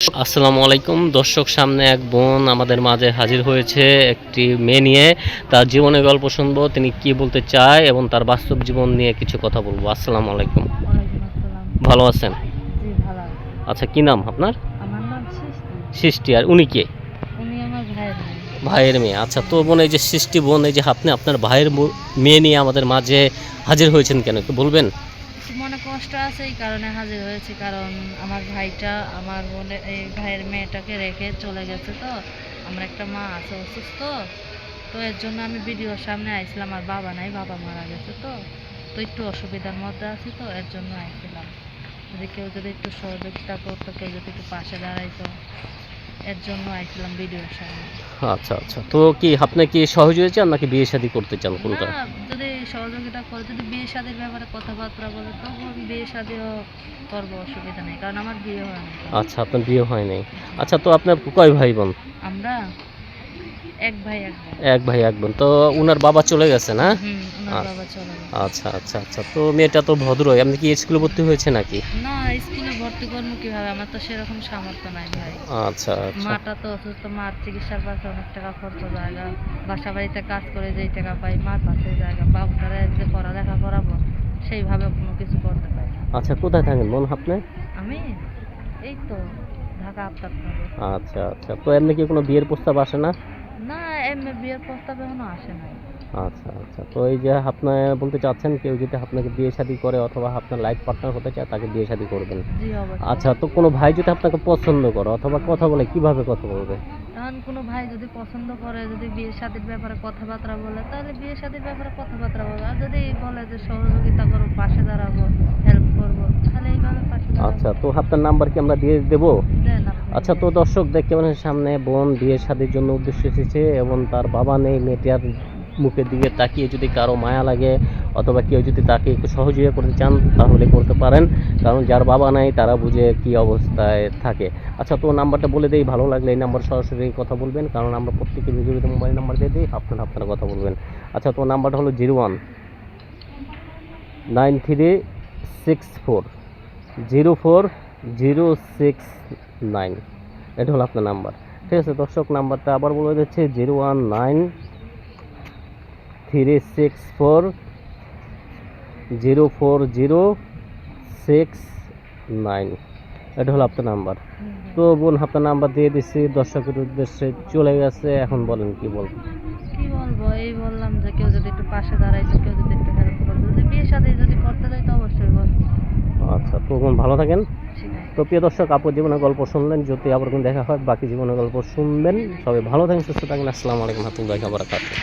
আসসালামু আলাইকুম। দর্শক সামনে এক বোন আমাদের মাঝে হাজির হয়েছে একটি মেয়ে নিয়ে। তার জীবনের গল্প শুনব তিনি কি বলতে চায় এবং তার বাস্তব জীবন নিয়ে কিছু কথা বলব। আসসালামু আলাইকুম। ভালো আছেন। আচ্ছা কি নাম আপনার? সৃষ্টি। সৃষ্টি আর উনি কে? ভাইয়ের মেয়ে। আচ্ছা তো বোন এই যে সৃষ্টি বোন এই যে আপনি আপনার ভাইয়ের মেয়ে নিয়ে আমাদের মাঝে হাজির হয়েছেন কেন একটু বলবেন? মনে কষ্ট আছে এই কারণে হাজির হয়েছে কারণ আমার ভাইটা আমার বোনের এই ভাইয়ের মেয়েটাকে রেখে চলে গেছে তো। আমার একটা মা আছে অসুস্থ তো এর জন্য আমি ভিডিওর সামনে আইছিলাম আর বাবা নাই বাবা মারা গেছে তো। তো একটু অসুবিধার মধ্যে আছি তো এর জন্য আইছিলাম। যদি কেউ যদি একটু সহযোগিতা করতো কেউ যদি একটু পাশে দাঁড়াইতো এর জন্য আইছিলাম ভিডিওর সামনে। আচ্ছা আচ্ছা। তো কি আপনি কি সহজ হয়ে চান নাকি বিয়ে শাদী করতে চান কোনটা? যদি সহযোগিতা করে যদি বিয়ে শাদীর ব্যাপারে কথাবার্তা বলে তখন বিয়ে শাদীও করব অসুবিধা নেই কারণ আমার বিয়ে হয় আচ্ছা আপনার বিয়ে হয় নাই। আচ্ছা তো আপনার কয় ভাই বোন? আমরা এক ভাই এক বোন। তো উনার বাবা চলে গেছে না? আচ্ছা। আচ্ছা আচ্ছা আচ্ছা। তো মেয়েটা তো ভদ্র আপনি কি স্কুলে ভর্তি হয়েছে নাকি? না স্কুলে ভর্তি করব কীভাবে? আমার তো সেরকম সামর্থ্য নাই ভাই। আচ্ছা আচ্ছা। মাটা তো অসুস্থ মার চিকিৎসার পাশে অনেক টাকা খরচ জায়গা বাসা বাড়িতে কাজ করে যেই টাকা পাই মার পাশে জায়গা বাবুটারে যে পড়ালেখা করাবো সেইভাবে কোনো কিছু করতে পারি আচ্ছা কোথায় থাকেন বোন আপনি? আমি? এই তো ঢাকা আপনার আচ্ছা আচ্ছা। তো এমনি কি কোনো বিয়ের প্রস্তাব আসে না? এমনি বিয়ের প্রস্তাব এখনও আসে নাই। আচ্ছা আচ্ছা। তো এই যে আপনি বলতে চাচ্ছেন কেউ যদি আপনাকে বিয়ে শাদী করে অথবা আপনার লাইফ পার্টনার হতে চায় তাকে বিয়ে শাদী করবেন। আচ্ছা তো কোনো ভাই যদি আপনাকে পছন্দ করে অথবা কথা বলে কীভাবে কথা বলবে? এখন কোনো ভাই যদি পছন্দ করে যদি বিয়ে শাদীর ব্যাপারে কথাবার্তা বলে তাহলে বিয়ে শাদীর ব্যাপারে কথাবার্তা বলবে। আর যদি বলে যে সহযোগিতা করো পাশে দাঁড়াবো হেল্প করব তাহলে এইভাবে পাশে আচ্ছা তো আপনার নাম্বার কি আমরা দিয়ে দেবো? আচ্ছা তো দর্শক, দেখতে পারেন সামনে বোন বিয়ে শাদীর জন্য উদ্দেশ্য এসেছে এবং তার বাবা নেই, মেয়েটার মুখের দিকে তাকিয়ে যদি কারও মায়া লাগে অথবা কেউ যদি তাকে একটু সহযোগিতা করতে চান, তাহলে করতে পারেন, কারণ যার বাবা নাই, তারা বুঝে কি অবস্থায় থাকে। আচ্ছা তো নাম্বারটা বলে দেই, ভালো লাগলে এই নাম্বার সরাসরি কথা বলবেন, কারণ আমরা প্রত্যেকে ভিডিওতে মোবাইল নাম্বার দিয়ে দিই আপনারা আপনারা কথা বলবেন। আচ্ছা তো নাম্বারটা হলো zero one nine three six four, zero four zero six nine. এটা হলো আপনার নাম্বার। ঠিক আছে, দর্শক, নাম্বারটা আবার বলে দিচ্ছে, zero one nine three six four zero four zero six nine. এটা হলো আপনার নাম্বার। তো বোন, আপনার নাম্বার দিয়ে দিচ্ছি দর্শকের উদ্দেশ্যে চলে গেছে, এখন বলেন কি বলব বললাম যে কেউ যদি একটু পাশে কেউ যদি একটু হেল্প করতো যদি বিয়ে শাদী যদি করতে তো অবশ্যই তো ভালো থাকেন। তো প্রিয় দর্শক আপুর জীবনের গল্প শুনলেন যদি আবার কোনো দেখা হয় বাকি জীবনের গল্প শুনবেন। সবাই ভালো থাকেন সুস্থ থাকেন। আসসালামু আলাইকুম হাতুল্লাহ বারাকাতুহ।